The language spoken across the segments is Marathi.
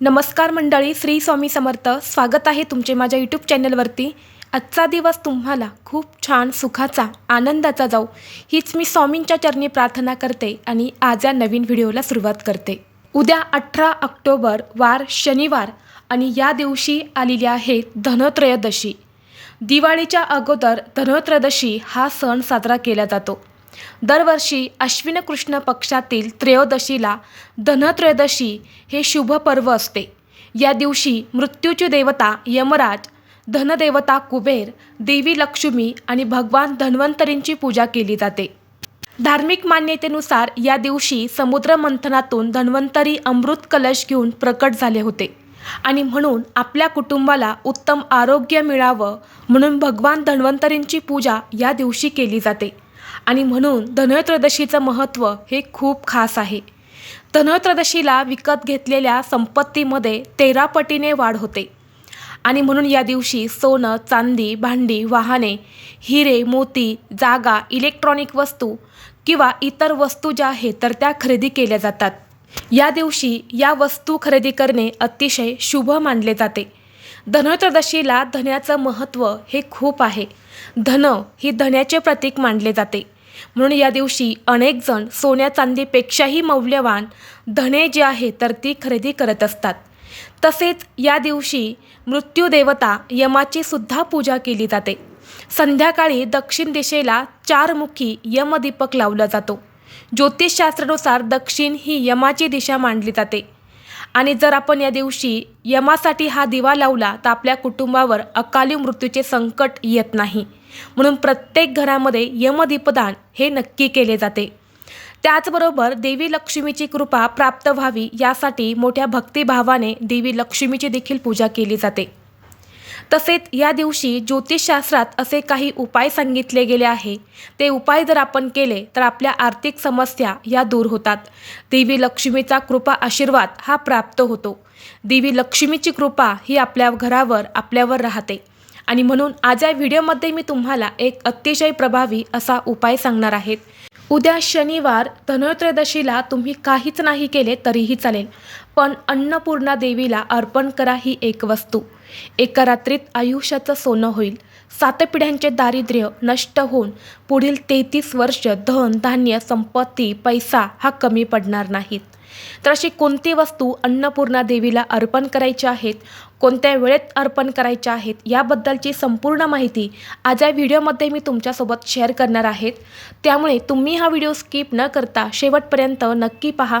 नमस्कार मंडळी श्री स्वामी समर्थ. स्वागत आहे तुमचे माझ्या यूट्यूब चॅनलवरती आजचा दिवस तुम्हाला खूप छान सुखाचा आनंदाचा जाऊ हीच मी स्वामींच्या चरणी प्रार्थना करते आणि आज या नवीन व्हिडिओला सुरुवात करते. उद्या अठरा ऑक्टोबर वार शनिवार आणि या दिवशी आलेली आहे धनत्रयोदशी. दिवाळीच्या अगोदर धनत्रयोदशी हा सण साजरा केला जातो. दरवर्षी अश्विन कृष्ण पक्षातील त्रयोदशीला धनत्रयोदशी हे शुभ पर्व असते. या दिवशी मृत्यूची देवता यमराज धनदेवता कुबेर देवी लक्ष्मी आणि भगवान धन्वंतरींची पूजा केली जाते. धार्मिक मान्यतेनुसार या दिवशी समुद्र मंथनातून धन्वंतरी अमृत कलश घेऊन प्रकट झाले होते आणि म्हणून आपल्या कुटुंबाला उत्तम आरोग्य मिळावं म्हणून भगवान धन्वंतरींची पूजा या दिवशी केली जाते. आणि म्हणून धनत्रयोदशीचं महत्त्व हे खूप खास आहे. धनत्रयोदशीला विकत घेतलेल्या संपत्तीमध्ये तेरा पटीने वाढ होते. आणि म्हणून या दिवशी सोनं चांदी भांडी वाहने हिरे मोती जागा इलेक्ट्रॉनिक वस्तू किंवा इतर वस्तू ज्या आहेत तर त्या खरेदी केल्या जातात. या दिवशी या वस्तू खरेदी करणे अतिशय शुभ मानले जाते. धनत्रयोदशीला धन्याचं महत्त्व हे खूप आहे. धन ही धन्याचे प्रतीक मानले जाते. म्हणून या दिवशी अनेक जण सोन्या चांदीपेक्षाही मौल्यवान धने जे आहे तर ती खरेदी करत असतात. तसेच या दिवशी मृत्यूदेवता यमाची सुद्धा पूजा केली जाते. संध्याकाळी दक्षिण दिशेला चारमुखी यमदीपक लावला जातो. ज्योतिषशास्त्रानुसार दक्षिण ही यमाची दिशा मानली जाते. आणि जर आपण या दिवशी यमासाठी हा दिवा लावला तर आपल्या कुटुंबावर अकाली मृत्यूचे संकट येत नाही. म्हणून प्रत्येक घरामध्ये यमदीपदान हे नक्की केले जाते. त्याचबरोबर देवी लक्ष्मीची कृपा प्राप्त व्हावी यासाठी मोठ्या भक्तिभावाने देवी लक्ष्मीची देखील पूजा केली जाते. तसेच या दिवशी ज्योतिषशास्त्रात असे काही उपाय सांगितले गेले आहे. ते उपाय जर आपण केले तर आपल्या आर्थिक समस्या या दूर होतात. देवी लक्ष्मीचा कृपा आशीर्वाद हा प्राप्त होतो. देवी लक्ष्मीची कृपा ही आपल्या घरावर आपल्यावर राहते. आणि म्हणून आज या व्हिडिओमध्ये मी तुम्हाला एक अतिशय प्रभावी असा उपाय सांगणार आहेत उद्या शनिवार धनत्रयोदशीला तुम्ही काहीच नाही केले तरीही चालेल. पण अन्नपूर्णा देवीला अर्पण करा ही एक वस्तू. एका रात्रीत आयुष्याचं सोनं होईल. सात पिढ्यांचे दारिद्र्य नष्ट होऊन पुढील तेहतीस वर्ष धन धान्य संपत्ती पैसा हा कमी पडणार नाहीत. तर अशी कोणती वस्तू अन्नपूर्णा देवीला अर्पण करायची आहेत कोणत्या वेळेत अर्पण करायच्या आहेत याबद्दलची संपूर्ण माहिती आज या व्हिडिओमध्ये मी तुमच्यासोबत शेअर करणार आहेत. त्यामुळे तुम्ही हा व्हिडिओ स्किप न करता शेवटपर्यंत नक्की पहा.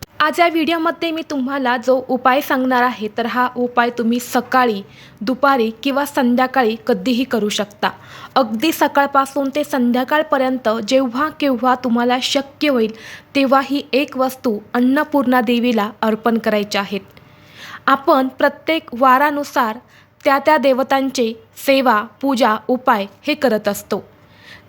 आज या व्हिडिओमध्ये मी तुम्हाला जो उपाय सांगणार आहे तर हा उपाय तुम्ही सकाळी दुपारी किंवा संध्याकाळी कधीही करू शकता. अगदी सकाळपासून ते संध्याकाळपर्यंत जेव्हा केव्हा तुम्हाला शक्य होईल तेव्हा ही एक वस्तू अन्नपूर्णा देवीला अर्पण करायची आहेत आपण प्रत्येक वारानुसार त्या त्या देवतांचे सेवा पूजा उपाय हे करत असतो.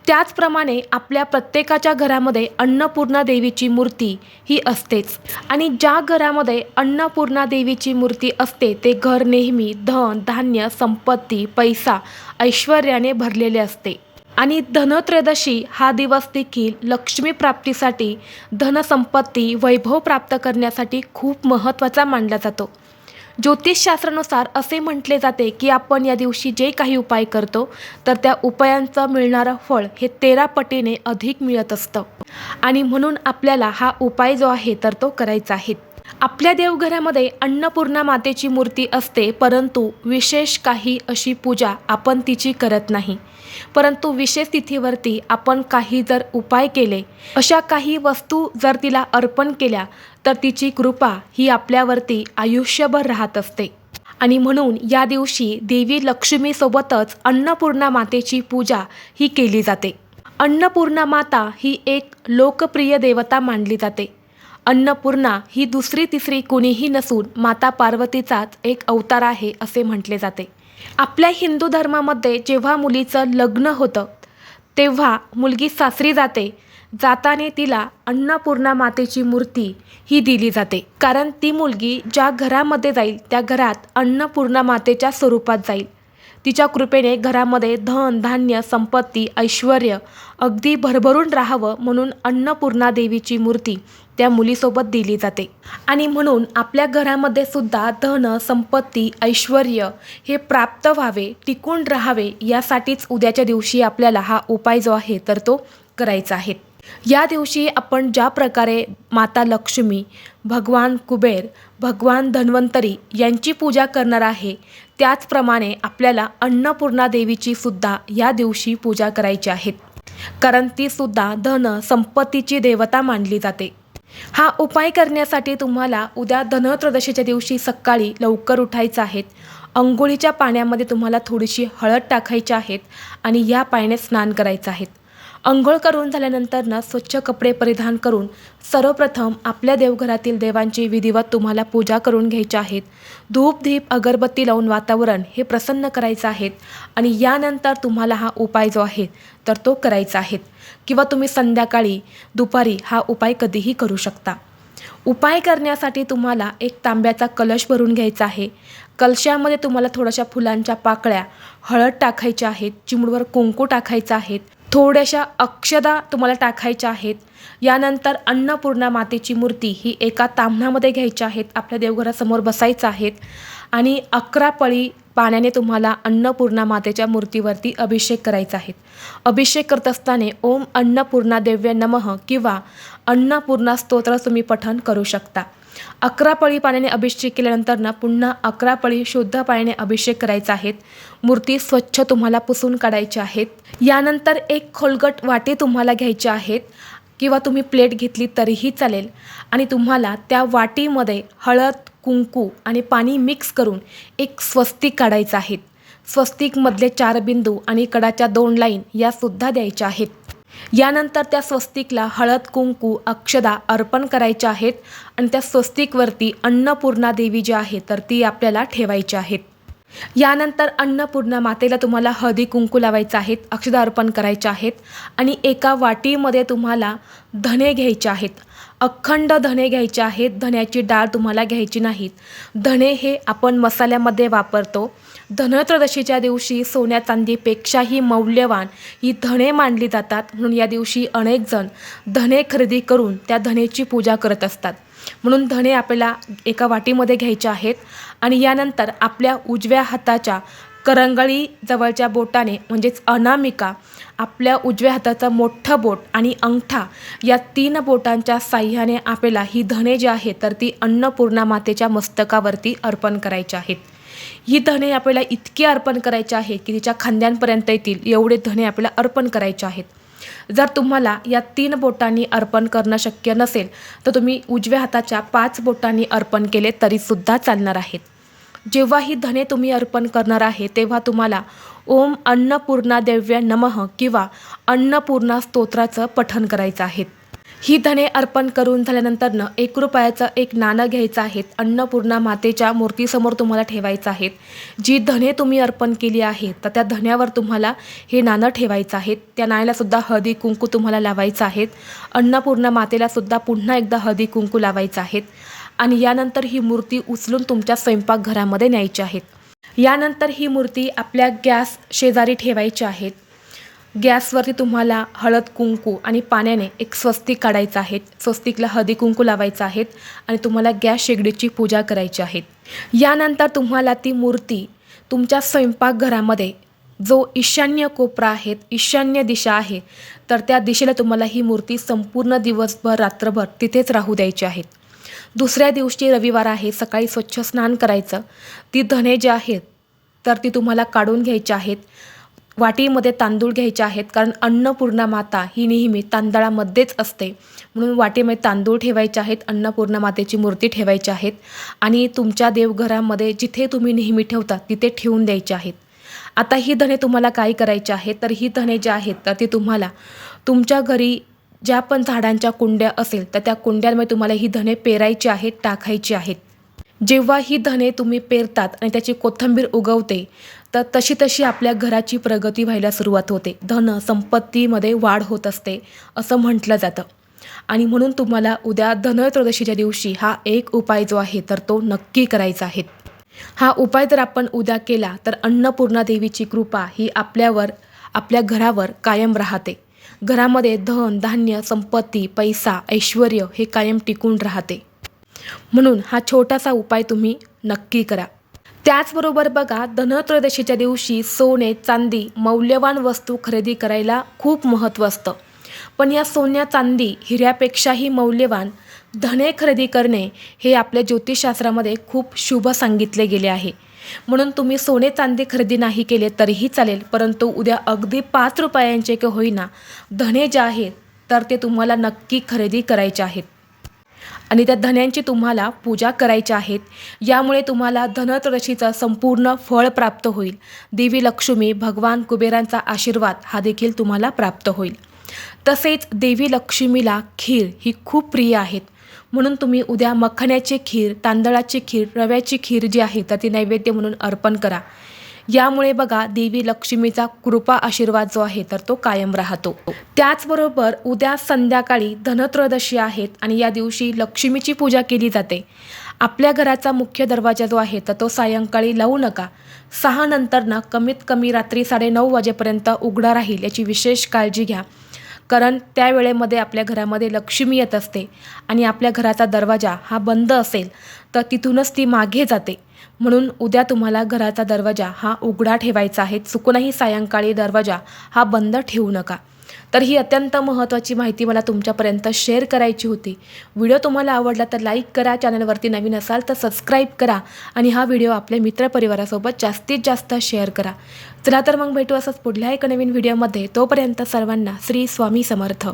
त्याचप्रमाणे आपल्या प्रत्येकाच्या घरामध्ये अन्नपूर्णा देवीची मूर्ती ही असतेच. आणि ज्या घरामध्ये अन्नपूर्णा देवीची मूर्ती असते ते घर नेहमी धन धान्य संपत्ती पैसा ऐश्वर्याने भरलेले असते. आणि धनत्रयोदशी हा दिवस देखील लक्ष्मी प्राप्तीसाठी धनसंपत्ती वैभव प्राप्त करण्यासाठी खूप महत्त्वाचा मानला जातो. ज्योतिषशास्त्रानुसार असे म्हटले जाते की आपण या दिवशी जे काही उपाय करतो तर त्या उपायांचं मिळणारं फळ हे तेरा पटीने अधिक मिळत असतं. आणि म्हणून आपल्याला हा उपाय जो आहे तर तो करायचा आहे. आपल्या देवघरामध्ये अन्नपूर्णा मातेची मूर्ती असते परंतु विशेष काही अशी पूजा आपण तिची करत नाही. परंतु विशेष तिथीवरती आपण काही जर उपाय केले अशा काही वस्तू जर तिला अर्पण केल्या तर तिची कृपा ही आपल्यावरती आयुष्यभर राहत असते. आणि म्हणून या दिवशी देवी लक्ष्मीसोबतच अन्नपूर्णा मातेची पूजा ही केली जाते. अन्नपूर्णा माता ही एक लोकप्रिय देवता मानली जाते. अन्नपूर्णा ही दुसरी तिसरी कुणीही नसून माता पार्वतीचाच एक अवतार आहे असे म्हटले जाते. आपल्या हिंदू धर्मामध्ये जेव्हा मुलीचं लग्न होतं तेव्हा मुलगी सासरी जाते जाताने तिला अन्नपूर्णा मातेची मूर्ती ही दिली जाते. कारण ती मुलगी ज्या घरामध्ये जाईल त्या घरात अन्नपूर्णा मातेच्या स्वरूपात जाईल. तिच्या कृपेने घरामध्ये धन धान्य संपत्ती ऐश्वर अगदी भरभरून राहावं म्हणून अन्नपूर्णा देवीची मूर्ती त्या मुलीसोबत दिली जाते. आणि म्हणून आपल्या घरामध्ये सुद्धा धन संपत्ती ऐश्वर हे प्राप्त व्हावे टिकून राहावे यासाठीच उद्याच्या दिवशी आपल्याला हा उपाय जो आहे तर तो करायचा आहे. या दिवशी आपण ज्या प्रकारे माता लक्ष्मी भगवान कुबेर भगवान धन्वंतरी यांची पूजा करणार आहे त्याचप्रमाणे आपल्याला अन्नपूर्णा देवीची सुद्धा या दिवशी पूजा करायची आहे. कारण ती सुद्धा धन संपत्तीची देवता मानली जाते. हा उपाय करण्यासाठी तुम्हाला उद्या धनत्रदशीच्या दिवशी सकाळी लवकर उठायचं आहेत. अंघोळीच्या पाण्यामध्ये तुम्हाला थोडीशी हळद टाकायची आहेत आणि या पाण्याने स्नान करायचं आहेत. अंघोळ करून झाल्यानंतर ना स्वच्छ कपडे परिधान करून सर्वप्रथम आपल्या देवघरातील देवांची विधिवत तुम्हाला पूजा करून घ्यायची आहेत. धूप धीप अगरबत्ती लावून वातावरण हे प्रसन्न करायचं आहेत आणि यानंतर तुम्हाला हा उपाय जो आहे तर तो करायचा आहे. किंवा तुम्ही संध्याकाळी दुपारी हा उपाय कधीही करू शकता. उपाय करण्यासाठी तुम्हाला एक तांब्याचा कलश भरून घ्यायचा आहे. कलशामध्ये तुम्हाला थोड्याशा फुलांच्या पाकळ्या हळद टाकायच्या आहेत चिमूडवर कुंकू टाकायचं आहेत. थोड्याशा अक्षदा तुम्हाला टाकायच्या आहेत. यानंतर अन्नपूर्णा मातेची मूर्ती ही एका ताम्हणामध्ये घ्यायची आहेत. आपल्या देवघरासमोर बसायचं आहेत. आणि अकरा पळी पाण्याने तुम्हाला अन्नपूर्णा मातेच्या मूर्तीवरती अभिषेक करायचा आहे. अभिषेक करत असताना ओम अन्नपूर्णा देव्य नमः किंवा अन्नपूर्णा स्तोत्र तुम्ही पठण करू शकता. अकरा पळी पाण्याने अभिषेक केल्यानंतर ना पुन्हा अकरा पळी शुद्ध पाण्याने अभिषेक करायचा आहेत. मूर्ती स्वच्छ तुम्हाला पुसून काढायच्या आहेत. यानंतर एक खोलगट वाटे तुम्हाला घ्यायचे आहेत किंवा तुम्ही प्लेट घेतली तरीही चालेल. आणि तुम्हाला त्या वाटीमध्ये हळद कुंकू आणि पाणी मिक्स करून एक स्वस्तिक काढायचं आहे. स्वस्तिकमधले चार बिंदू आणि कडाच्या दोन लाईन यासुद्धा द्यायच्या आहेत. यानंतर त्या स्वस्तिकला हळद कुंकू अक्षदा अर्पण करायच्या आहेत आणि त्या स्वस्तिकवरती अन्नपूर्णा देवी जी आहे तर ती आपल्याला ठेवायची आहेत. यानंतर अन्नपूर्णा मातेला तुम्हाला हळदी कुंकू लावायचं आहेत अक्षदा अर्पण करायच्या आहेत आणि एका वाटीमध्ये तुम्हाला धणे घ्यायचे आहेत. अखंड धणे घ्यायचे आहेत धण्याची डाळ तुम्हाला घ्यायची नाहीत. धणे हे आपण मसाल्यामध्ये वापरतो. धनत्रदशीच्या दिवशी सोन्या चांदीपेक्षाही मौल्यवान ही धणे मानली जातात. म्हणून या दिवशी अनेक जण धणे खरेदी करून त्या धनेची पूजा करत असतात. म्हणून धणे आपल्याला एका वाटीमध्ये घ्यायचे आहेत आणि यानंतर आपल्या उजव्या हाताच्या करंगळी जवळच्या बोटाने म्हणजेच अनामिका आपल्या उजव्या हाताचा मोठं बोट आणि अंगठा या तीन बोटांच्या साह्याने आपल्याला ही धणे जी आहेत तर ती अन्नपूर्णा मातेच्या मस्तकावरती अर्पण करायची आहेत. ही धणे आपल्याला इतकी अर्पण करायची आहे की तिच्या खांद्यांपर्यंत येतील एवढे धणे आपल्याला अर्पण करायचे आहेत. जर तुम्हाला या तीन बोटांनी अर्पण करणं शक्य नसेल तर तुम्ही उजव्या हाताच्या पाच बोटांनी अर्पण केले तरीसुद्धा चालणार आहेत. जेव्हा ही धने तुम्ही अर्पण करणार आहे तेव्हा तुम्हाला ओम अन्नपूर्णा देव्य नमः किंवा अन्नपूर्णा स्तोत्राचं पठण करायचं आहे. ही धने अर्पण करून झाल्यानंतरनं एक रुपयाचं एक नाणं घ्यायचं आहेत. अन्नपूर्णा मातेच्या मूर्तीसमोर तुम्हाला ठेवायचं आहेत. जी धने तुम्ही अर्पण केली आहे तर त्या धन्यावर तुम्हाला हे नाणं ठेवायचं आहेत. त्या नाण्यालासुद्धा हळदी कुंकू तुम्हाला लावायचं आहेत. अन्नपूर्णा मातेलासुद्धा पुन्हा एकदा हळदी कुंकू लावायचं आहेत. आणि यानंतर ही मूर्ती उचलून तुमच्या स्वयंपाकघरामध्ये न्यायची आहेत. यानंतर ही मूर्ती आपल्या गॅस शेजारी ठेवायची आहेत. गॅसवरती तुम्हाला हळद कुंकू आणि पाण्याने एक स्वस्तिक काढायचं आहे स्वस्तिकला हळदी कुंकू लावायचं आहेत आणि तुम्हाला गॅस शेगडीची पूजा करायची आहे यानंतर तुम्हाला ती मूर्ती तुमच्या स्वयंपाकघरामध्ये जो ईशान्य कोपरा आहे ईशान्य दिशा आहे तर त्या दिशेला तुम्हाला ही मूर्ती संपूर्ण दिवसभर रात्रभर तिथेच राहू द्यायची आहेत. दुसऱ्या दिवशी रविवार आहे सकाळी स्वच्छ स्नान करायचं. ती धने जे आहेत तर ती तुम्हाला काढून घ्यायची आहेत. वाटीमध्ये तांदूळ घ्यायचे आहेत कारण अन्नपूर्णा माता ही नेहमी तांदळामध्येच असते. म्हणून वाटीमध्ये तांदूळ ठेवायचे आहेत अन्नपूर्णा मातेची मूर्ती ठेवायची आहेत आणि तुमच्या देवघरामध्ये जिथे तुम्ही नेहमी ठेवता तिथे ठेवून द्यायचे आहेत. आता ही धने तुम्हाला काय करायचे आहेत? तर ही धने जी आहेत तर ती तुम्हाला तुमच्या घरी ज्या पण झाडांच्या कुंड्या असेल तर त्या कुंड्यांमध्ये तुम्हाला ही धने पेरायची आहेत टाकायची आहेत. जेव्हा ही धने तुम्ही पेरतात आणि त्याची कोथंबीर उगवते तर तशी तशी आपल्या घराची प्रगती व्हायला सुरुवात होते. धन संपत्तीमध्ये वाढ होत असते असं म्हटलं जातं. आणि म्हणून तुम्हाला उद्या धनत्रयोदशीच्या दिवशी हा एक उपाय जो आहे तर तो नक्की करायचा आहे. हा उपाय जर आपण उद्या केला तर अन्नपूर्णा देवीची कृपा ही आपल्यावर आपल्या घरावर कायम राहते. घरामध्ये धन धान्य संपत्ती पैसा ऐश्वर हे कायम टिकून राहते. म्हणून हा छोटासा उपाय तुम्ही नक्की करा. त्याचबरोबर बघा धनत्रयोदशीच्या दिवशी सोने चांदी मौल्यवान वस्तू खरेदी करायला खूप महत्त्व असतं. पण या सोन्या चांदी हिऱ्यापेक्षाही मौल्यवान धने खरेदी करणे हे आपल्या ज्योतिषशास्त्रामध्ये खूप शुभ सांगितले गेले आहे. म्हणून तुम्ही सोने चांदी खरेदी नाही केले तरीही चालेल परंतु उद्या अगदी पाच रुपयांचे की होईना धने जे आहेत तर ते तुम्हाला नक्की खरेदी करायचे आहेत. आणि त्या धन्यांची तुम्हाला पूजा करायची आहेत. यामुळे तुम्हाला धनत्रयोदशीचं संपूर्ण फळ प्राप्त होईल. देवी लक्ष्मी भगवान कुबेरांचा आशीर्वाद हा देखील तुम्हाला प्राप्त होईल. तसेच देवी लक्ष्मीला खीर ही खूप प्रिय आहेत. म्हणून तुम्ही उद्या मखण्याची खीर तांदळाची खीर रव्याची खीर जी आहे तर ती नैवेद्य म्हणून अर्पण करा. यामुळे बघा देवी लक्ष्मीचा कृपा आशीर्वाद जो आहे तर तो कायम राहतो. त्याचबरोबर उद्या संध्याकाळी धनत्रयोदशी आहेत आणि या दिवशी लक्ष्मीची पूजा केली जाते. आपल्या घराचा मुख्य दरवाजा जो आहे तर तो सायंकाळी लावू नका. सहा नंतर ना कमीत कमी रात्री साडेनऊ वाजेपर्यंत उघडा राहील याची विशेष काळजी घ्या. कारण त्या वेळेमध्ये आपल्या घरामध्ये लक्ष्मी येत असते आणि आपल्या घराचा दरवाजा हा बंद असेल तर तिथूनच ती मागे जाते. म्हणून उद्या तुम्हाला घराचा दरवाजा हा उघडा ठेवायचा आहे. चुकूनही सायंकाळी दरवाजा हा बंद ठेवू नका. तर ही अत्यंत महत्त्वाची माहिती मला तुमच्यापर्यंत शेअर करायची होती. व्हिडिओ तुम्हाला आवडला तर लाईक करा चॅनलवरती नवीन असाल तर सबस्क्राईब करा आणि हा व्हिडिओ आपल्या मित्रपरिवारासोबत जास्तीत जास्त शेअर करा. चला तर मग भेटू असंच पुढल्या एका नवीन व्हिडिओमध्ये. तोपर्यंत सर्वांना श्री स्वामी समर्थ.